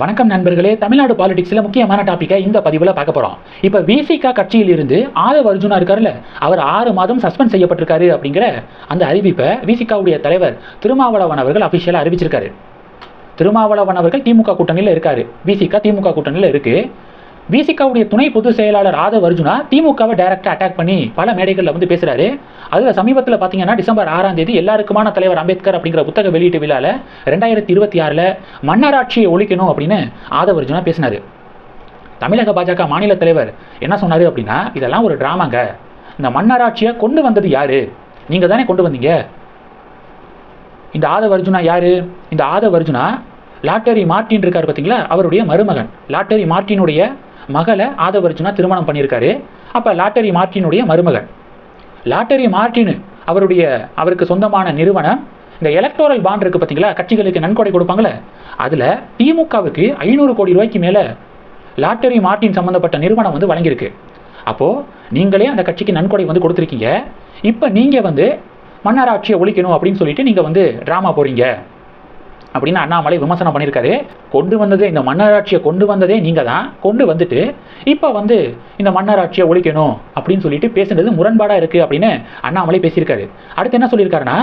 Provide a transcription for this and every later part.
வணக்கம் நண்பர்களே. தமிழ்நாடு பாலிடிக்ஸில் முக்கியமான டாப்பிக்கை இந்த பதிவில் பார்க்க போகிறோம் இப்போ விசிகா கட்சியில் இருந்து ஆதவ் அர்ஜுனா இருக்கார்ல அவர் ஆறு மாதம் சஸ்பெண்ட் செய்யப்பட்டிருக்காரு அப்படிங்கிற அந்த அறிவிப்பை விசிகாவுடைய தலைவர் திருமாவளவன் அவர்கள் அஃபிஷியலாக அறிவிச்சிருக்காரு. திருமாவளவன் அவர்கள் திமுக கூட்டணியில் இருக்காரு. விசிகா திமுக கூட்டணியில் இருக்குது விசிகாவுடைய துணை பொதுச் செயலாளர் ஆதவ் அர்ஜுனா திமுகவை டைரக்டாக அட்டாக் பண்ணி பல மேடைகளில் வந்து பேசுறாரு. அதில் சமீபத்தில் பார்த்தீங்கன்னா டிசம்பர் ஆறாம் தேதி எல்லாருக்குமான தலைவர் அம்பேத்கர் அப்படிங்கிற புத்தக வெளியீட்டு விழாவில் ரெண்டாயிரத்தி இருபத்தி ஆறில் மன்னராட்சியை ஒழிக்கணும் அப்படின்னு ஆதவ் அர்ஜுனா பேசினார். தமிழக பாஜக மாநில தலைவர் என்ன சொன்னார் அப்படின்னா இதெல்லாம் ஒரு டிராமாங்க. இந்த மன்னராட்சியை கொண்டு வந்தது யாரு? நீங்கள் தானே கொண்டு வந்தீங்க. இந்த ஆதவ் அர்ஜுனா யாரு? இந்த ஆதவ் அர்ஜுனா லாட்டரி மார்ட்டின் இருக்கார் பார்த்தீங்களா அவருடைய மருமகன். லாட்டரி மார்ட்டினுடைய மகளை ஆதவரிச்சுனா திருமணம் பண்ணியிருக்காரு. அப்போ லாட்டரி மார்ட்டினுடைய மருமகன். லாட்டரி மார்ட்டின் அவருடைய அவருக்கு சொந்தமான நிறுவனம் இந்த எலக்டோரல் பாண்ட் இருக்குது பார்த்தீங்களா கட்சிகளுக்கு நன்கொடை கொடுப்பாங்களே. அதில் திமுகவுக்கு ஐநூறு கோடி ரூபாய்க்கு மேலே லாட்டரி மார்ட்டின் சம்மந்தப்பட்ட நிறுவனம் வந்து வழங்கியிருக்கு. அப்போது நீங்களே அந்த கட்சிக்கு நன்கொடை வந்து கொடுத்துருக்கீங்க. இப்போ நீங்கள் வந்து மன்னராட்சியை ஒழிக்கணும் அப்படின்னு சொல்லிட்டு நீங்கள் வந்து ட்ராமா போகிறீங்க அப்படின்னு அண்ணாமலை விமர்சனம் பண்ணியிருக்காரு. கொண்டு வந்ததே இந்த மன்னராட்சியை கொண்டு வந்ததே நீங்கள் தான் கொண்டு வந்துட்டு இப்போ வந்து இந்த மன்னராட்சியை ஒழிக்கணும் அப்படின்னு சொல்லிட்டு பேசுனது முரண்பாடாக இருக்குது அப்படின்னு அண்ணாமலை பேசியிருக்காரு. அடுத்து என்ன சொல்லியிருக்காருன்னா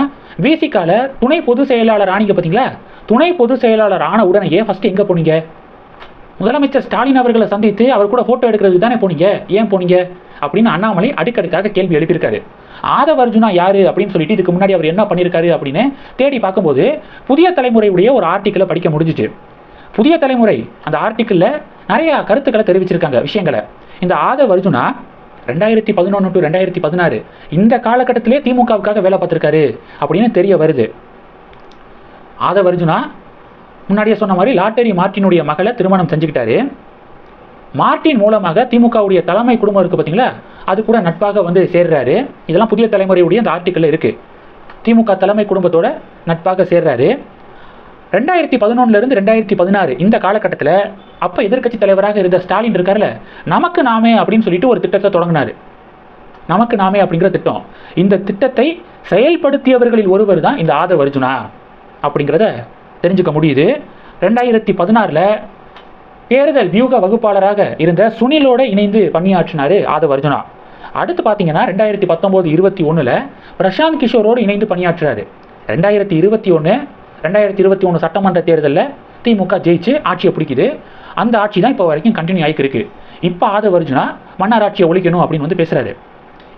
விசிகால துணை பொதுச் செயலாளர் ஆனீங்க பார்த்தீங்களா துணை பொதுச் செயலாளர் ஆன உடனே ஃபஸ்ட்டு எங்கே போனீங்க? முதலமைச்சர் ஸ்டாலின் அவர்களை சந்தித்து அவர் கூட ஃபோட்டோ எடுக்கிறதுக்கு தானே போனீங்க? ஏன் போனீங்க? அப்படின்னு அண்ணாமலை அடுக்கடுக்காக கேள்வி எழுப்பியிருக்காரு. ஆதவர்ஜுனா யாரு அப்படின்னு சொல்லிட்டு இதுக்கு முன்னாடி அவர் என்ன பண்ணியிருக்காரு அப்படின்னு தேடி பார்க்கும்போது புதிய தலைமுறையுடைய ஒரு ஆர்டிக்கிளை படிக்க முடிஞ்சிச்சு. புதிய தலைமுறை அந்த ஆர்டிக்கிளில் நிறைய கருத்துக்களை தெரிவிச்சிருக்காங்க விஷயங்களை. இந்த ஆதவர்ஜுனா ரெண்டாயிரத்தி பதினொன்று டு ரெண்டாயிரத்தி பதினாறு இந்த காலகட்டத்திலே திமுகவுக்காக வேலை பார்த்துருக்காரு அப்படின்னு தெரிய வருது. ஆதவ் அர்ஜுனா முன்னாடியே சொன்ன மாதிரி லாட்டரி மார்ட்டினுடைய மகளை திருமணம் செஞ்சுக்கிட்டாரு. மார்ட்டின் மூலமாக திமுகவுடைய தலைமை குடும்பம் இருக்குது பார்த்தீங்களா அது கூட நட்பாக வந்து சேர்றாரு. இதெல்லாம் புதிய தலைமுறையுடைய அந்த ஆர்டிக்கலில் இருக்குது திமுக தலைமை குடும்பத்தோட நட்பாக சேர்றாரு. ரெண்டாயிரத்தி பதினொன்னுலேருந்து ரெண்டாயிரத்தி பதினாறு இந்த காலகட்டத்தில் அப்போ எதிர்க்கட்சி தலைவராக இருந்த ஸ்டாலின் இருக்கார்ல நமக்கு நாமே அப்படின்னு சொல்லிட்டு ஒரு திட்டத்தை தொடங்கினார். நமக்கு நாமே அப்படிங்கிற திட்டம். இந்த திட்டத்தை செயல்படுத்தியவர்களில் ஒருவர் தான் இந்த ஆதவ் அர்ஜுனா அப்படிங்கிறத தெரிஞ்சுக்க முடியுது. ரெண்டாயிரத்தி பதினாறில் தேர்தல் வியூக வகுப்பாளராக இருந்த சுனிலோட இணைந்து பணியாற்றினார் ஆதவ் அர்ஜுனா அடுத்து பார்த்தீங்கன்னா ரெண்டாயிரத்தி பத்தொம்போது இருபத்தி ஒன்றில் பிரசாந்த் கிஷோரோடு இணைந்து பணியாற்றுறாரு ரெண்டாயிரத்தி இருபத்தி ஒன்று ரெண்டாயிரத்தி இருபத்தி ஒன்று சட்டமன்ற தேர்தலில் திமுக ஜெயிச்சு ஆட்சியை பிடிக்குது. அந்த ஆட்சி தான் இப்போ வரைக்கும் கண்டினியூ ஆகிக்கு இப்போ ஆதவ் அர்ஜுனா மன்னாராட்சியை ஒழிக்கணும் அப்படின்னு வந்து பேசுகிறாரு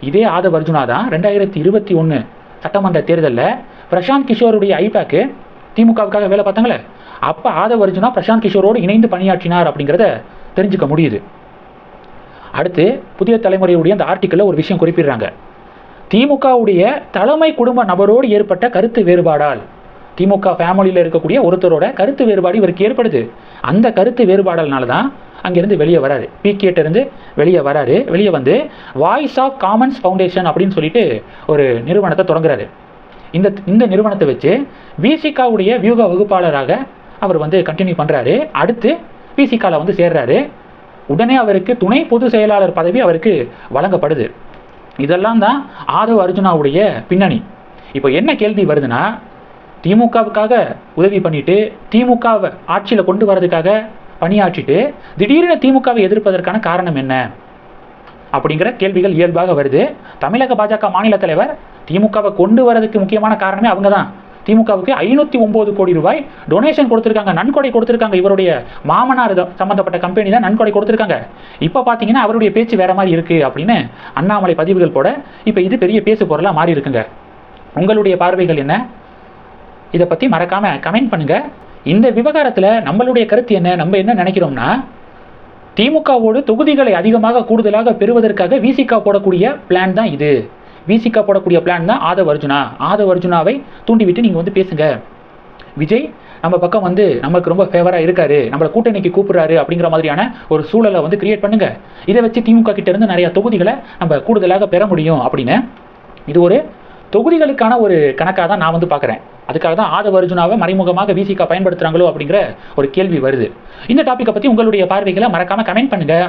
இதே ஆதவ் அர்ஜுனா தான் ரெண்டாயிரத்தி இருபத்தி ஒன்று சட்டமன்ற தேர்தலில் பிரசாந்த் கிஷோருடைய ஐபேக்கு திமுகவுக்காக வேலை பார்த்தாங்களே? அப்போ ஆதவ அர்ஜுனா பிரசாந்த் கிஷோரோடு இணைந்து பணியாற்றினார் அப்படிங்கிறத தெரிஞ்சுக்க முடியுது. அடுத்து புதிய தலைமுறையுடைய அந்த ஆர்டிக்கலில் ஒரு விஷயம் குறிப்பிடுறாங்க. திமுகவுடைய தலைமை குடும்ப நபரோடு ஏற்பட்ட கருத்து வேறுபாடால் திமுக ஃபேமிலியில் இருக்கக்கூடிய ஒருத்தரோட கருத்து வேறுபாடு இவருக்கு ஏற்படுது. அந்த கருத்து வேறுபாடல்னால தான் அங்கேருந்து வெளியே வராரு. பிகேட்டிருந்து வெளியே வராரு. வெளியே வந்து வாய்ஸ் ஆஃப் காமன்ஸ் ஃபவுண்டேஷன் அப்படின்னு சொல்லிட்டு ஒரு நிறுவனத்தை தொடங்குறாரு. இந்த இந்த நிறுவனத்தை வச்சு விசிகாவுடைய வியூக வகுப்பாளராக அவர் வந்து கண்டினியூ பண்ணுறாரு அடுத்து பிசிகாவில் வந்து சேர்றாரு. உடனே அவருக்கு துணை பொதுச் செயலாளர் பதவி அவருக்கு வழங்கப்படுது. இதெல்லாம் தான் ஆதவ் அர்ஜுனாவுடைய பின்னணி. இப்போ என்ன கேள்வி வருதுன்னா திமுகவுக்காக உதவி பண்ணிட்டு திமுகவை ஆட்சியில் கொண்டு வரதுக்காக பணியாற்றிட்டு திடீரென திமுகவை எதிர்ப்பதற்கான காரணம் என்ன? அப்படிங்கிற கேள்விகள் இயல்பாக வருது. தமிழக பாஜக மாநில தலைவர் திமுகவை கொண்டு வரதுக்கு முக்கியமான காரணமே அவங்க தான் திமுகவுக்கு ஐநூற்றி ஒம்பது கோடி ரூபாய் டொனேஷன் கொடுத்துருக்காங்க. நன்கொடை கொடுத்துருக்காங்க இவருடைய மாமனார் சம்மந்தப்பட்ட கம்பெனி தான் நன்கொடை கொடுத்துருக்காங்க. இப்போ பார்த்தீங்கன்னா அவருடைய பேச்சு வேற மாதிரி இருக்குது அப்படின்னு அண்ணாமலை பதிவுகள் போட இப்போ இது பெரிய பேசு பொருளாக மாறி இருக்குங்க. உங்களுடைய பார்வைகள் என்ன? இதை பற்றி மறக்காமல் கமெண்ட் பண்ணுங்கள் இந்த விவகாரத்தில் நம்மளுடைய கருத்து என்ன? நம்ம என்ன நினைக்கிறோம்னா திமுகவோடு தொகுதிகளை அதிகமாக கூடுதலாக பெறுவதற்காக விசிகா போடக்கூடிய பிளான் தான் இது. விசிகா போடக்கூடிய பிளான் தான் ஆதவ் அர்ஜுனா. ஆதவ் அர்ஜுனாவை தூண்டிவிட்டு நீங்கள் வந்து பேசுங்க. விஜய் நம்ம பக்கம் வந்து நமக்கு ரொம்ப ஃபேவராக இருக்காரு. நம்மளை கூட்டணிக்கு கூப்பிடுறாரு அப்படிங்கிற மாதிரியான ஒரு சூழலை வந்து கிரியேட் பண்ணுங்க. இதை வச்சு திமுக கிட்ட இருந்து நிறைய தொகுதிகளை நம்ம கூடுதலாக பெற முடியும் அப்படின்னு. இது ஒரு தொகுதிகளுக்கான ஒரு கணக்காக தான் நான் வந்து பார்க்குறேன். அதுக்காக தான் ஆதவ அர்ஜுனாவை மறைமுகமாக விசிகா பயன்படுத்துகிறாங்களோ அப்படிங்கிற ஒரு கேள்வி வருது. இந்த டாப்பிக்கை பற்றி உங்களுடைய பார்வைகளை மறக்காமல் கமெண்ட் பண்ணுங்கள்